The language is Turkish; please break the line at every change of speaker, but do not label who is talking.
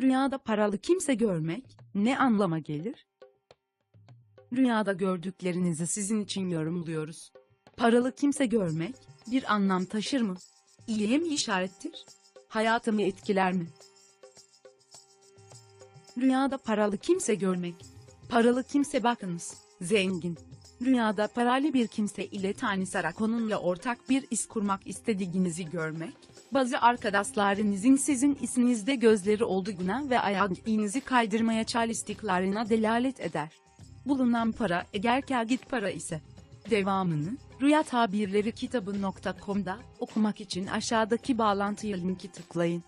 Rüyada paralı kimse görmek ne anlama gelir? Rüyada gördüklerinizi sizin için yorumluyoruz. Paralı kimse görmek bir anlam taşır mı? İyiye mi işarettir? Hayatımı etkiler mi? Rüyada paralı kimse görmek. Paralı kimse bakınız, zengin. Rüyada paralı bir kimse ile tanışarak onunla ortak bir iş kurmak istediğinizi görmek, bazı arkadaşlarınızın sizin isminizde gözleri olduğuna ve ayağınızı kaydırmaya çalıştıklarına delalet eder. Bulunan para eğer kağıt para ise. Devamını, Rüya Tabirleri kitabı.com'da okumak için aşağıdaki bağlantıya linki tıklayın.